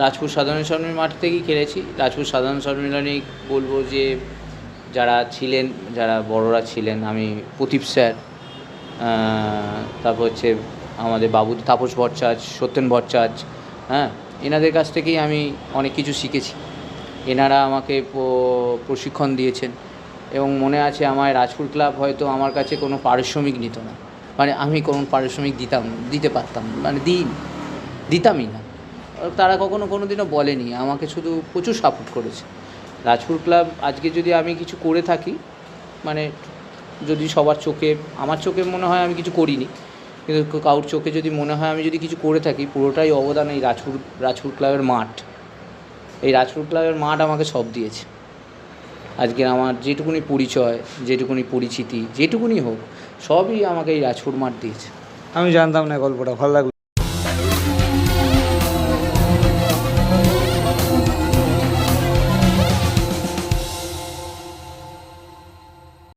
রাজপুর সাধারণ সম্মেলনী মাঠ থেকেই খেলেছি। রাজপুর সাধারণ সম্মেলনী বলব যে, যারা ছিলেন, যারা বড়রা ছিলেন, আমি প্রদীপ স্যার তারপর হচ্ছে আমাদের বাবু তাপস ভট্টাচ সত্যেন ভট্টাচ হ্যাঁ এনাদের কাছ থেকেই আমি অনেক কিছু শিখেছি। এনারা আমাকে প্রশিক্ষণ দিয়েছেন এবং মনে আছে আমার রাজপুর ক্লাব হয়তো আমার কাছে কোনো পারিশ্রমিক নিত না। মানে আমি কোনো পারিশ্রমিক দিতাম, দিতে পারতাম মানে দিই দিতামই না। তারা কখনো কোনো দিনও বলেনি। আমাকে শুধু প্রচুর সাপোর্ট করেছে। রাজপুর ক্লাব আজকে যদি আমি কিছু করে থাকি মানে যদি সবার চোখে, আমার চোখে মনে হয় আমি কিছু করিনি। কিন্তু কারোর চোখে যদি মনে হয় আমি যদি কিছু করে থাকি, পুরোটাই অবদান এই রাজপুর রাজপুর ক্লাবের মাঠ। এই রাজপুর ক্লাবের মাঠ আমাকে সব দিয়েছে। আজকে আমার যেটুকুনি পরিচয়, যেটুকুনি পরিচিতি, যেটুকুনি হোক, সবই আমাকে এই রাজপুর মাঠ দিয়েছে। আমি জানতাম না গল্পটা, ভালো লাগল।